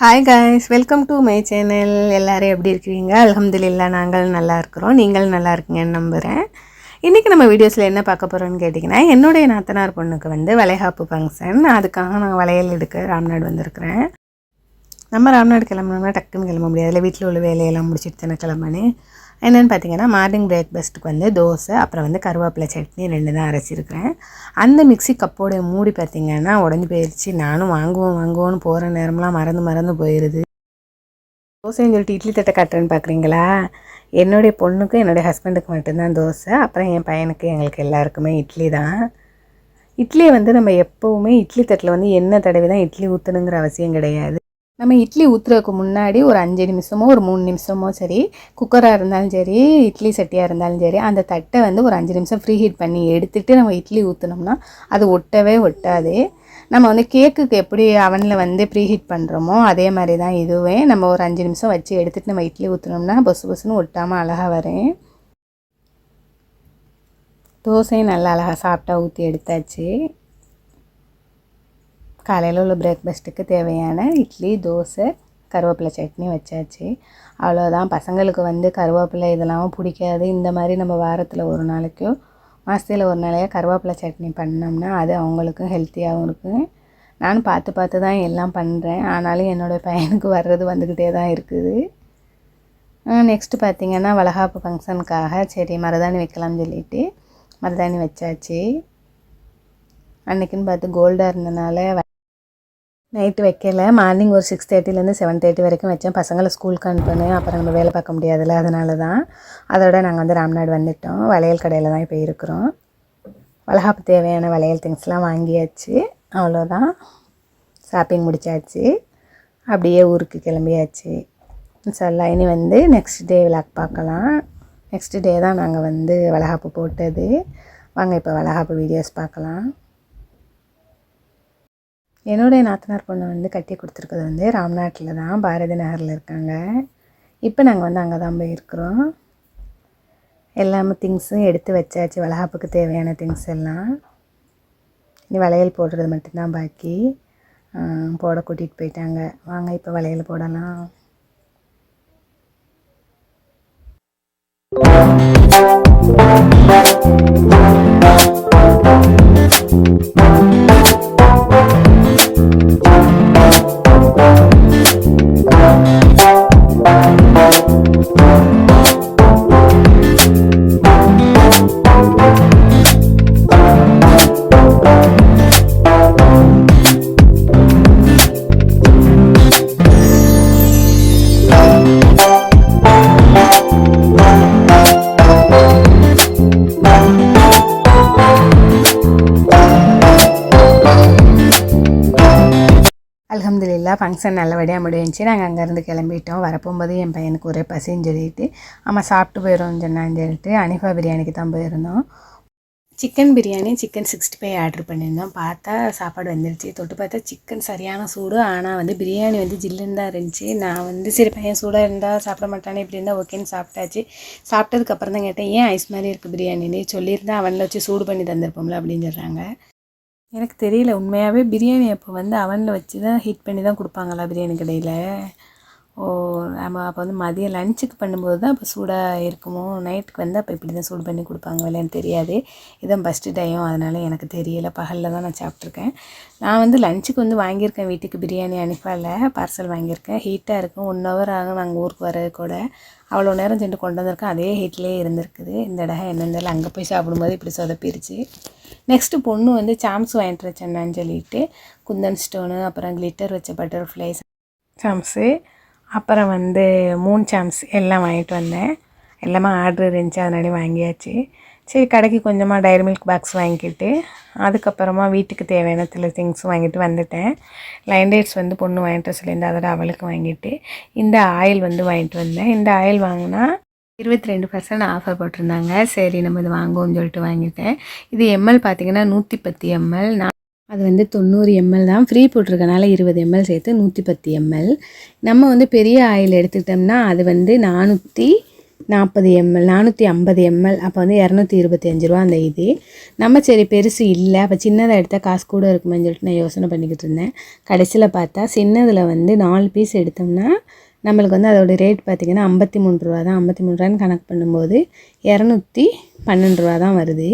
Hi guys welcome to my channel எல்லோரும் எப்படி இருக்கிறீங்க அலமதுல்லா நாங்கள் நல்லா இருக்கிறோம். நீங்கள் நல்லா இருக்கீங்கன்னு நம்புகிறேன் இன்றைக்கி நம்ம வீடியோஸில் என்ன பார்க்க போகிறோம்னு கேட்டிங்கன்னா என்னுடைய நாத்தனார் பொண்ணுக்கு வந்து வளைகாப்பு ஃபங்க்ஷன் அதுக்காக நான் வளையல் எடுக்க ராம்நாடு வந்திருக்கிறேன். நம்ம ராம்நாடு கிளம்புனோம்னா டக்குன்னு கிளம்ப முடியாது. அதில் வீட்டில் உள்ள வேலையெல்லாம் முடிச்சுட்டு தானே கிளம்புனேன். என்னென்னு பார்த்தீங்கன்னா மார்னிங் பிரேக்ஃபாஸ்ட்டுக்கு வந்து தோசை அப்புறம் வந்து கருவேப்பிலை சட்னி ரெண்டு தான் அரைச்சிருக்கிறேன். அந்த மிக்ஸி கப்போடைய மூடி பார்த்தீங்கன்னா உடஞ்சி போயிடுச்சு நானும் வாங்குவோம் வாங்குவோன்னு போகிற நேரம்லாம் மறந்து மறந்து போயிடுது தோசைன்னு சொல்லிட்டு இட்லி தட்டை கட்டுறேன்னு பார்க்குறீங்களா? என்னுடைய பொண்ணுக்கும் என்னுடைய ஹஸ்பண்டுக்கு மட்டும்தான் தோசை. அப்புறம் என் பையனுக்கு எங்களுக்கு எல்லாருக்குமே இட்லி தான். இட்லியை வந்து நம்ம எப்போவுமே இட்லி தட்டில் வந்து எண்ணெய் தடவி தான் இட்லி ஊற்றணுங்கிற அவசியம் கிடையாது. நம்ம இட்லி ஊற்றுறதுக்கு முன்னாடி ஒரு அஞ்சு நிமிஷமோ ஒரு மூணு நிமிஷமோ சரி குக்கராக இருந்தாலும் சரி இட்லி சட்டியாக இருந்தாலும் சரி அந்த தட்டை வந்து ஒரு அஞ்சு நிமிஷம் ஃப்ரீ ஹீட் பண்ணி எடுத்துகிட்டு நம்ம இட்லி ஊற்றினோம்னா அது ஒட்டவே ஒட்டாது. நம்ம வந்து கேக்குக்கு எப்படி அவனில் வந்து ப்ரீ ஹீட் பண்ணுறோமோ அதே மாதிரி தான் இதுவே நம்ம ஒரு அஞ்சு நிமிஷம் வச்சு எடுத்துகிட்டு நம்ம இட்லி ஊற்றினோம்னா பொசு பொசுன்னு ஒட்டாமல் அழகாக வரும். தோசையும் நல்லா அழகாக சாப்பிட்டா ஊற்றி எடுத்தாச்சு. காலையில் உள்ள பிரேக்ஃபாஸ்ட்டுக்கு தேவையான இட்லி தோசை கருவேப்பிலை சட்னி வச்சாச்சு. அவ்வளோதான் பசங்களுக்கு வந்து கருவேப்பிலை இதெல்லாம் பிடிக்காது. இந்த மாதிரி நம்ம வாரத்தில் ஒரு நாளைக்கோ மாதத்தில் ஒரு நாளையாக கருவேப்பிலை சட்னி பண்ணோம்னா அது அவங்களுக்கும் ஹெல்த்தியாகவும் இருக்கும். நானும் பார்த்து பார்த்து தான் எல்லாம் பண்ணுறேன் ஆனாலும் என்னோடய பையனுக்கு வர்றது வந்துக்கிட்டே தான் இருக்குது. நெக்ஸ்ட்டு பார்த்திங்கன்னா வளகாப்பு ஃபங்க்ஷனுக்காக சரி மருதாணி வைக்கலாம்னு சொல்லிட்டு மருதாணி வச்சாச்சு. அன்றைக்குன்னு பார்த்து கோல்டாக இருந்தனால நைட்டு வைக்கல. மார்னிங் ஒரு சிக்ஸ் தேர்ட்டிலேருந்து செவன் தேர்ட்டி வரைக்கும் வச்சேன். பசங்களை ஸ்கூலுக்கு அனுப்பினேன் அப்புறம் நம்ம வேலை பார்க்க முடியாதுல்ல. அதனால தான் அதோட நாங்கள் வந்து ராம்நாடு வந்துட்டோம். வளையல் கடையில் தான் இப்போ இருக்கிறோம். வளகாப்பு தேவையான வளையல் திங்ஸ்லாம் வாங்கியாச்சு. அவ்வளோதான் ஷாப்பிங் முடிச்சாச்சு. அப்படியே ஊருக்கு கிளம்பியாச்சு. சொல்லலாம் இனி வந்து நெக்ஸ்ட் டே விளாக் பார்க்கலாம். நெக்ஸ்ட் டே தான் நாங்கள் வந்து வளகாப்பு போட்டது. வாங்க இப்போ வளகாப்பு வீடியோஸ் பார்க்கலாம். என்னுடைய நாத்தனார் பொண்ணு வந்து கட்டி கொடுத்துருக்குறது வந்து ராம்நாட்டில் தான் பாரதி நகரில் இருக்காங்க. இப்போ நாங்கள் வந்து அங்கே தான் போயிருக்கிறோம் எல்லாமே திங்ஸும் எடுத்து வச்சாச்சு வளகாப்புக்கு தேவையான திங்ஸ் எல்லாம். இனி வளையல் போடுறது மட்டும்தான் பாக்கி. போட கூட்டிகிட்டு போயிட்டாங்க. வாங்க இப்போ வளையல் போடலாம். அலமதுல்லா ஃபங்க்ஷன் நல்லபடியாக முடிஞ்சிச்சு. நாங்கள் அங்கேருந்து கிளம்பிட்டோம். வரப்போகும்போது என் பையனுக்கு ஒரே பசின்னு சொல்லிட்டு ஆமாம் சாப்பிட்டு போயிடும்னு சொன்னான்னு சொல்லிட்டு அனிஃபா பிரியாணிக்கு தான் போயிருந்தோம். Chicken biryani chicken sixty five order பண்ணியிருந்தோம். பார்த்தா சாப்பாடு வந்துருச்சு. தொட்டு பார்த்தா சிக்கன் சரியான சூடு. ஆனால் வந்து பிரியாணி வந்து ஜில்லுன்னு தான் இருந்துச்சு. நான் வந்து சரி பையன் சூடாக இருந்தால் சாப்பிட மாட்டானே இப்படி இருந்தால் ஓகேன்னு சாப்பிட்டாச்சு. சாப்பிட்டதுக்கப்புறம் தான் கேட்டேன் ஏன் ஐஸ் மாதிரி இருக்குது பிரியாணின்னு? சொல்லியிருந்தா அவனில் வச்சு சூடு பண்ணி தந்திருப்போம்ல அப்படின்னு சொல்கிறாங்க எனக்கு தெரியல. உண்மையாகவே பிரியாணி அப்போ வந்து அவனில் வச்சு தான் ஹீட் பண்ணி தான் கொடுப்பாங்களா பிரியாணி கடையில் ஓ நம்ம அப்போ வந்து மதியம் லஞ்சுக்கு பண்ணும்போது தான் அப்போ சூடாக இருக்குமோ? நைட்டுக்கு வந்து அப்போ இப்படி தான் சூடு பண்ணி கொடுப்பாங்க இல்லைன்னு தெரியாது. இதான் ஃபஸ்ட்டு டைம் அதனால் எனக்கு தெரியல. பகலில் தான் நான் சாப்பிட்ருக்கேன் நான் வந்து லஞ்சுக்கு வந்து வாங்கியிருக்கேன். வீட்டுக்கு பிரியாணி அனுப்பால. பார்சல் வாங்கியிருக்கேன். ஹீட்டாக இருக்கும். ஒன் ஹவர் ஆகும். நாங்கள் ஊருக்கு வர கூட. அவ்வளோ நேரம் சென்று கொண்டு வந்திருக்கேன். அதே ஹீட்லேயே இருந்திருக்குது. இந்த இடம் என்னென்னு அங்கே போய் சாப்பிடும்போது இப்படி சொதப்பிருச்சு. நெக்ஸ்ட்டு பொண்ணு வந்து சாம்ஸ் வாங்கிட்டு வச்சேன்னு சொல்லிட்டு குந்தன் ஸ்டோனு அப்புறம் கிளிட்டர் வச்ச பட்டர்ஃப்ளைஸ் சாம்ஸு அப்புறம் வந்து மூன் சாம்ஸ் எல்லாம் வாங்கிட்டு வந்தேன். எல்லாமே ஆர்டர் இருந்துச்சு அதனால வாங்கியாச்சு. சரி கடைக்கு கொஞ்சமாக டைரி மில்க் பாக்ஸ் வாங்கிக்கிட்டு அதுக்கப்புறமா வீட்டுக்கு தேவையான சில திங்ஸ் வாங்கிட்டு வந்துட்டேன். லைன் டேட்ஸ் வந்து பொண்ணு வாங்கிட்டு சொல்லியிருந்தா அதோட அவளுக்கு வாங்கிட்டு இந்த ஆயில் வந்து வாங்கிட்டு வந்தேன். இந்த ஆயில் வாங்கினா இருபத்தி ரெண்டு பர்சன்ட் ஆஃபர் போட்டிருந்தாங்க. சரி நம்ம இது வாங்குவோம்னு சொல்லிட்டு வாங்கிட்டேன். இது எம்எல் பார்த்திங்கன்னா நூற்றி பத்து எம்எல் நான் அது வந்து தொண்ணூறு எம்எல் தான். ஃப்ரீ போட்டிருக்கனால இருபது எம்எல் சேர்த்து நூற்றி பத்து எம்எல் நம்ம வந்து பெரிய ஆயில் எடுத்துக்கிட்டோம்னா அது வந்து நானூற்றி நாற்பது எம்எல் நானூற்றி ஐம்பது எம்எல் அப்போ வந்து இரநூத்தி இருபத்தி அஞ்சு ரூபா அந்த இது. நம்ம சரி பெருசு இல்லை. அப்போ சின்னதாக எடுத்தால் காசு கூட இருக்குமேன்னு சொல்லிட்டு நான் யோசனை பண்ணிக்கிட்டு இருந்தேன். கடைசியில் பார்த்தா சின்னதில் வந்து நாலு பீஸ் எடுத்தோம்னா நம்மளுக்கு வந்து அதோட ரேட் பார்த்திங்கன்னா ஐம்பத்தி மூணு ரூபா தான் ஐம்பத்தி மூணு ரூபான்னு கணக்கு பண்ணும்போது இரநூத்தி பன்னெண்டு ரூபா தான் வருது.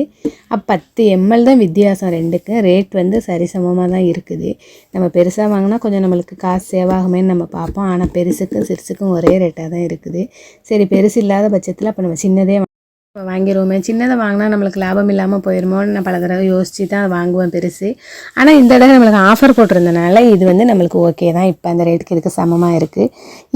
அப்போ பத்து எம்எல் தான் வித்தியாசம் ரெண்டுக்கும். ரேட் வந்து சரிசமமாக தான் இருக்குது. நம்ம பெருசாக வாங்கினா கொஞ்சம் நம்மளுக்கு காசு சேவ் ஆகுமேன்னு நம்ம பார்ப்போம். ஆனால் பெருசுக்கும் சிறுசுக்கும் ஒரே ரேட்டாக தான் இருக்குது. சரி பெருசு இல்லாத பட்சத்தில் அப்போ நம்ம சின்னதே இப்போ வாங்கிடுவோமே சின்னதை வாங்கினா நம்மளுக்கு லாபம் இல்லாமல் போயிடுமோன்னு நான் பல தடவை யோசித்து தான் வாங்குவேன் பெருசு. ஆனால் இந்த தடவை நம்மளுக்கு ஆஃபர் போட்டிருந்தனால இது வந்து நம்மளுக்கு ஓகே தான். இப்போ அந்த ரேட்டுக்கு இதுக்கு சமமாக இருக்குது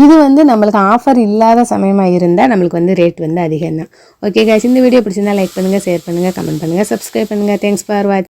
இது வந்து நம்மளுக்கு ஆஃபர் இல்லாத சமயமாக இருந்தால் நம்மளுக்கு வந்து ரேட் வந்து அதிகம் தான். ஓகே காய்ச்சி இந்த வீடியோ பிடிச்சிருந்தா லைக் பண்ணுங்கள் ஷேர் பண்ணுங்கள் கமெண்ட் பண்ணுங்கள் சப்ஸ்கிரைப் பண்ணுங்கள் தேங்க்ஸ் ஃபார் வாட்ச்